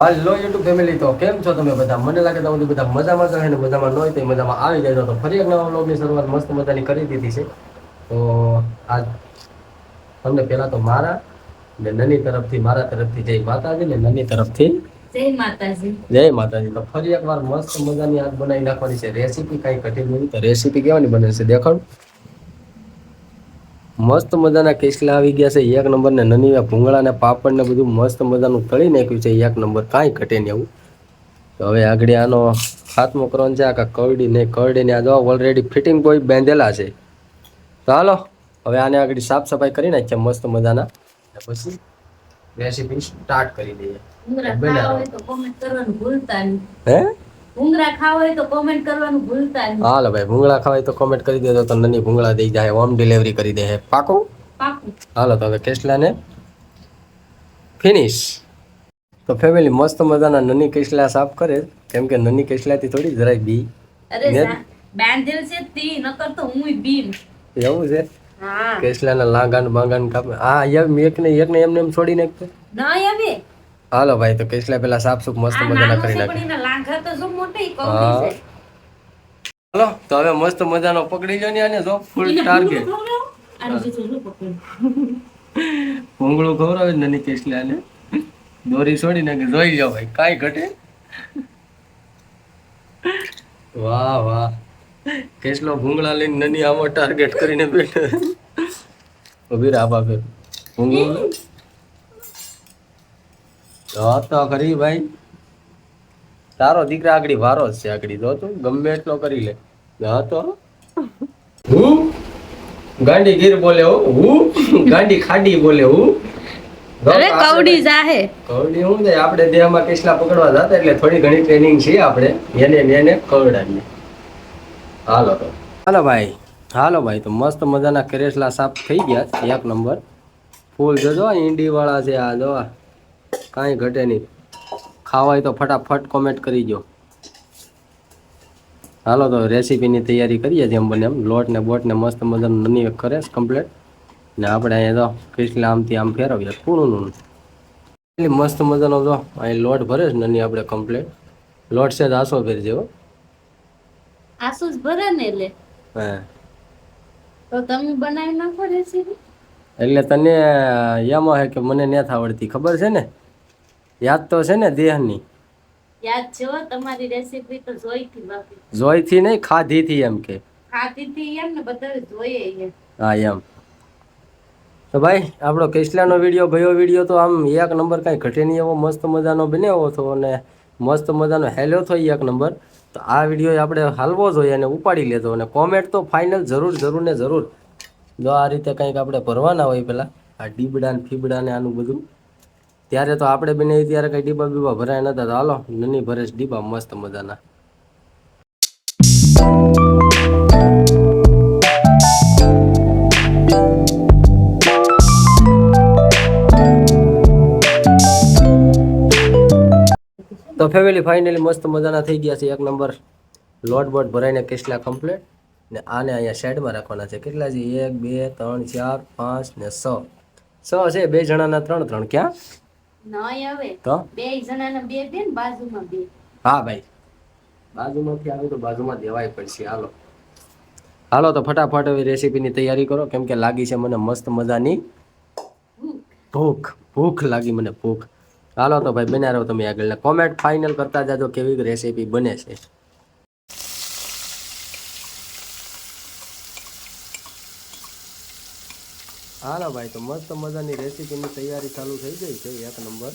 હાલો YouTube family તો કેમ છો તમે બધા? મને લાગે તો બધા મજામાં છો ને મજામાં ન હોય તો મજામાં આવી જાય તો ફરી એક નવા વ્લોગની શરૂઆત મસ્ત મજાની કરી દીધી છે. તો આજ તમને પહેલા તો મારા ને નની તરફથી મારા તરફથી જય માતાજી ને નની તરફથી જય માતાજી. જય માતાજી. તો ફરી એકવાર મસ્ત મજાની આગ બનાવી નાખવાની છે. રેસીપી કાંઈ કઠિન નહીં તો રેસીપી કેવાની બને છે? દેખાડ. મસ્ત મજાના કેસલા આવી ગયા છે. એક નંબર ને નની ભૂંગળા ને પાપડ ને બધું મસ્ત મજાનું તળી નાખ્યું છે. એક નંબર કાંઈ ઘટે નહીં એવું તો હવે આગળ આનો ખાતમો કરવાનો છે. આ કરડી ને કરડી ને આ જો ઓલરેડી ફિટિંગ કોઈ બાંધેલા છે. તો હાલો હવે આને આગળ સાફ સફાઈ કરી નાખીએ મસ્ત મજાના. પછી રેસીપી સ્ટાર્ટ કરી દઈએ. હે? ભૂંગળા ખાવા હોય તો કોમેન્ટ કરવાનું ભૂલતા નહીં. હાલો ભાઈ ભૂંગળા ખાવાય તો કોમેન્ટ કરી દેજો તો નની ભૂંગળા દઈ જાય હોમ ડિલિવરી કરી દે. પાકું? પાકું. હાલો તો હવે કેસલાને ફિનિશ તો ફેમિલી મસ્ત મજાના નની કેસલા સાફ કરે કેમ કે નની કેસલાથી થોડી જરાય બી. અરે ને- બાંધેલ છે તી નકર તો હુંય બીમ એવું છે? કેસલાના લાંગાન બાંગાન કાપે. યાર એમ એકને એકને એમને એમ છોડી નાખતો ના આવે હાલો ભાઈ તો કેસલા પેલા સાફ સુફ મસ્ત મજાના કરી. છે હાલો તો હવે મસ્ત મજાનો પકડી લો ને આને જો ફૂલ ટાર્ગેટ ભૂંગળું ખવડાવો. ને નની આને. દોરી છોડી નાખે જોઈ જાઓ ભાઈ કાઈ ઘટે? વાહ વાહ. કેસલો ભૂંગળા લઈને નની આમાં ટાર્ગેટ કરીને બેઠો ઊભી રાબા ફેર ભૂંગળું તો ખરી ભાઈ. તારો દીકરા આગળ વારો જ છે આગળ જો તું ગમે એટલો કરી લે. હા તો હું? ગાંડી ગીર બોલે હો ગાંડી ખાડી બોલે હું? જો અરે કવડી જાહે. કવડી શું છે આપણે દેહમાં કેસલા પકડવા જતા એટલે થોડી ઘણી ટ્રેનિંગ છે આપણે. એને એને કવડાવીએ હાલો તો. હાલો ભાઈ હાલો ભાઈ તો મસ્ત મજાના કેરેસલા સાફ થઈ ગયા છે, એક નંબર. ફૂલ જોજો ઈંડી વાળા છે આ જો કાંઈ ઘટે નહીં. ખાવાય તો ફટાફટ કોમેન્ટ કરી દો હાલો તો રેસીપીની તૈયારી કરીએ જેમ બને એમ. લોટ ને બોટ ને મસ્ત મજાનું નની કરે કમ્પ્લેટ ને આપણે અહીંયા તો કેસલા આમથી આમ ફેરવીએ. પૂરું એટલી મસ્ત મજાનો જો અહીં લોટ ભરે છે નની આપણે કમ્પ્લેટ લોટ છે આસો ફેર જેવો આસો ભરે ને એટલે? હા. તો તમે બનાવી નાખો રેસીપી? એટલે તને એમાં હે કે મને નથી આવડતી. ખબર છે ને? યાદ તો છે ને દેહની? યાદ છે તમારી રેસીપી તો જોઈતી બાકી જોઈથી નહીં ખાધીથી એમ કે. ખાધી થી એમ ને બધા જોઈએ હા એમ. તો ભાઈ આપણો કેસલાનો વીડિયો ભયો વીડિયો તો આમ એક નંબર કાંઈ ઘટે નહીં એવો મસ્ત મજાનો બન્યો હતો અને મસ્ત મજાનો હેલ્યો થયો એક નંબર. તો આ વીડિયો આપણે હાલવો જોઈએ અને ઉપાડી લેતો અને કોમેન્ટ તો ફાઇનલ જરૂર જરૂર ને જરૂર. જો આ રીતે કંઈક આપણે ભરવાના હોય પેલા આ ડીબડા ને ફીબડા ને આનું બધું. ત્યારે તો આપણે બનાવી ત્યારે કંઈ ડીબા બીબા ભરાય નતા તો હાલો, નની ભરેશ ડીબા મસ્ત મજાના. તો ફેમિલી ફાઇનલી મસ્ત મજાના થઈ ગયા છે, એક નંબર લોટ બોટ ભરાઈને કેસલા કમ્પ્લીટ ને આને અહીંયા સાઈડમાં રાખવાના છે, કેટલા છે? એક, બે, ત્રણ, ચાર, પાંચ ને છ. છ છે, બે જણાના ત્રણ ત્રણ ક્યાં? નહીં હવે તો? બે જણાના બે બે ને બાજુમાં બે. હા ભાઈ. બાજુમાંથી આવે તો બાજુમાં દેવાય પડશે. હાલો. હાલો તો ફટાફટ હવે રેસીપીની તૈયારી કરો. કેમ કે લાગી છે મને મસ્ત મજાની ભૂખ. ભૂખ. લાગી મને ભૂખ. હાલો તો ભાઈ બન્યા રહો તમે આગળ કોમેન્ટ ફાઇનલ કરતા જાજો કેવી રેસીપી બને છે. હાલો ભાઈ, તો મસ્ત મજાની રેસીપીની તૈયારી ચાલુ થઈ ગઈ છે, એક નંબર.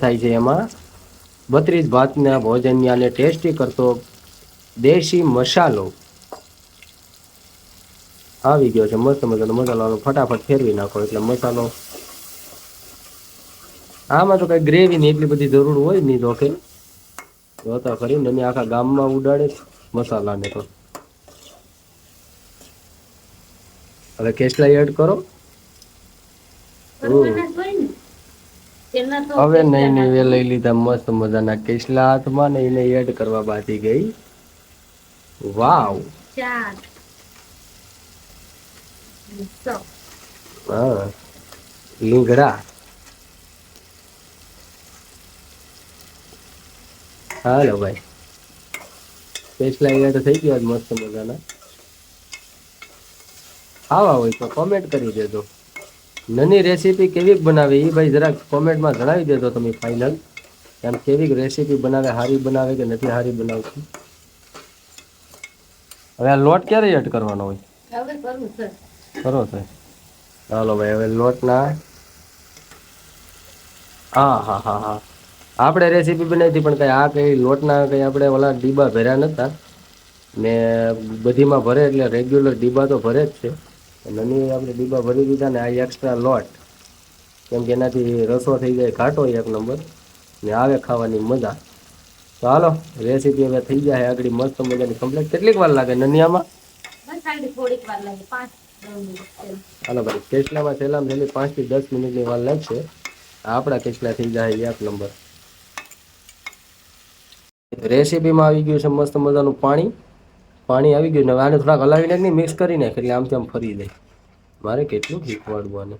થાય છે એમાં બત્રીસ ભાતના ભોજનની આને ટેસ્ટી કરતો દેશી મસાલો આવી ગયો છે, મસ્ત મજાનો મસાલો ફટાફટ ફેરવી નાખો, એટલે મસાલો આમાં તો કઈ ગ્રેવી ની એટલી બધી જરૂર હોય નહીં તો કે જોતા ખરી ને આખા ગામમાં ઉડાડે મસાલાને તો. હવે કેસલા એડ કરો? હવે નહીં નહીં એ લઈ લીધા મસ્ત મજાના કેસલા હાથમાં ને એને એડ કરવા બાકી ગઈ. વાવ. હા. લીંગડા. હાલો ભાઈ. પેસલા અહીંયા તો થઈ ગયો છે મસ્ત મજાના. આવા હોય તો કોમેન્ટ કરી દેજો. નની રેસીપી કેવી બનાવી એ ભાઈ જરાક કોમેન્ટમાં જણાવી દેજો તમે ફાઇનલ એમ કેવી રેસીપી બનાવે સારી બનાવે કે નથી સારી બનાવતી. હવે આ લોટ ક્યારે એડ કરવાનો હોય? છે. કરો તો ચાલો ભાઈ હવે લોટના હા હા હા હા. આપણે રેસીપી બનાવી હતી પણ કંઈ આ કંઈ લોટના કંઈ આપણે ઓલા ડીબા ભર્યા નહોતા. ને બધીમાં ભરે એટલે રેગ્યુલર ડીબા તો ભરે જ છે. નની આપણે ડીબા ભરી દીધા ને આ એક્સ્ટ્રા લોટ. કેમ કે એનાથી રસો થઈ જાય ઘાટો એક નંબર. ને આવે ખાવાની મજા. તો હાલો રેસીપી હવે થઈ જાય આગળ મસ્ત મજાની કમ્પ્લીટ કેટલીક વાર લાગે નનિયામાં? થોડીક વાર લાગે પાંચ. હાલો ભાઈ કેસલામાં છેલ્લામાં છેલ્લી પાંચથી દસ મિનિટની વાર લાગશે. આપણા કેસલા થઈ જાય એક નંબર. રેસીપીમાં આવી ગયું છે મસ્ત મજાનું પાણી. પાણી આવી ગયું ને આને થોડાક હલાવીને નહીં મિક્સ કરી નાખ એટલે આમ તેમ ફરી દે મારે કેટલું શીખવાડવું આને?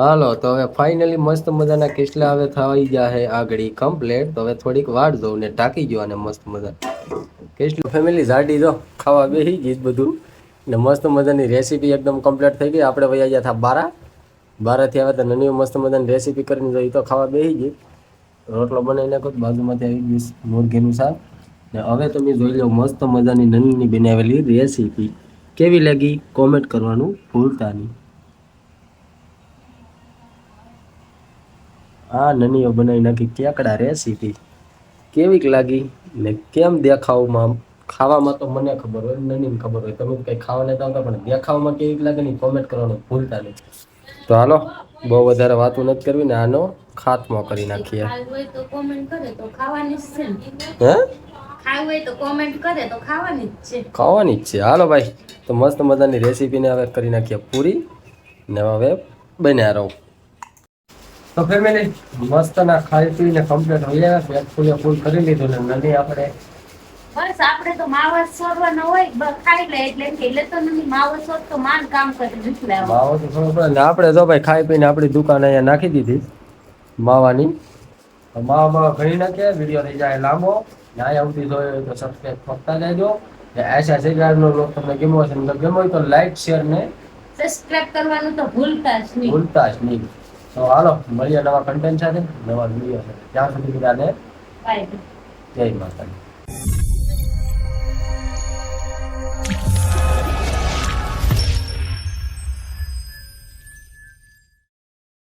હાલો તો હવે ફાઇનલી મસ્ત મજાના કેસલા હવે થઈ ગયા છે આગળ કમ્પ્લેટ તો હવે થોડીક વાટ દઉં ને ટાંકી ગયો અને મસ્ત મજા. કેસલું ફેમિલી જાડી જો ખાવા બેસી ગઈ બધું. ને મસ્ત મજાની રેસીપી એકદમ કમ્પ્લીટ થઈ ગઈ. આપણે વૈયા ગયા હતા બારા. બારાથી આવે તો નની મસ્ત મજાની રેસીપી કરીને જોઈ તો ખાવા બેસી ગઈ. રોટલો બનાવી નાખો બાજુમાંથી આવી ગઈ મુરઘીનું શાક. ને હવે તમે જોઈ લો મસ્ત મજાની નંદની બનાવેલી રેસીપી. કેવી લાગી? કોમેન્ટ કરવાનું ભૂલતા નહીં. આ નનીઓ બનાવી નાખી કેકડા રેસીપી. કેવીક લાગી? ને કેમ દેખાવમાં? ખાવામાં તો મને ખબર હોય, નનીને ખબર હોય. તમે કંઈ ખાવા લેતા આવતા, પણ દેખાવમાં કેવીક લાગે ને કોમેન્ટ કરવાનું ભૂલતા નહીં. તો હાલો બહુ વધારે વાતો નથી કરવી ને આનો ખાતમો કરી નાખીએ. ખાવાની જ છે હે? ખાવાની જ હાલો ભાઈ તો મસ્ત મજાની રેસીપીને હવે કરી નાખીએ પૂરી ને હવે બન્યા રહો. તો ફેમિલી મસ્ત ના ખાઈ પીને કમ્પ્લીટ હોઈએ. પેટ ફૂલે ફૂલ કરી લીધું ને નદી આપણે બસ આપણે તો માવા સોરવાનો હોય ખાઈ લે એટલે એટલે તો નથી માવો સોર તો માન કામ કરી દીધું ને આપણે તો ભાઈ ખાઈ પીને આપણી દુકાન અહીંયા નાખી દીધી માવાની. માવા માવા ઘણી નાખે વીડિયો થઈ જાય લાંબો. ને આવતી જોઈએ તો સબસ્ક્રાઈબ કરતા જાજો. આશા શેગારનો લોક તમને ગમ્યો હશે. તો ગમ્યો હોય તો લાઈક શેર ને સબસ્ક્રાઇબ કરવાનું તો ભૂલતા જ નહીં. ભૂલતા જ નહીં. તો હાલો મળીએ નવા કન્ટેન્ટ સાથે નવા વીડિયો સાથે. ત્યાં સુધી બધાને બાય જય માતાજી.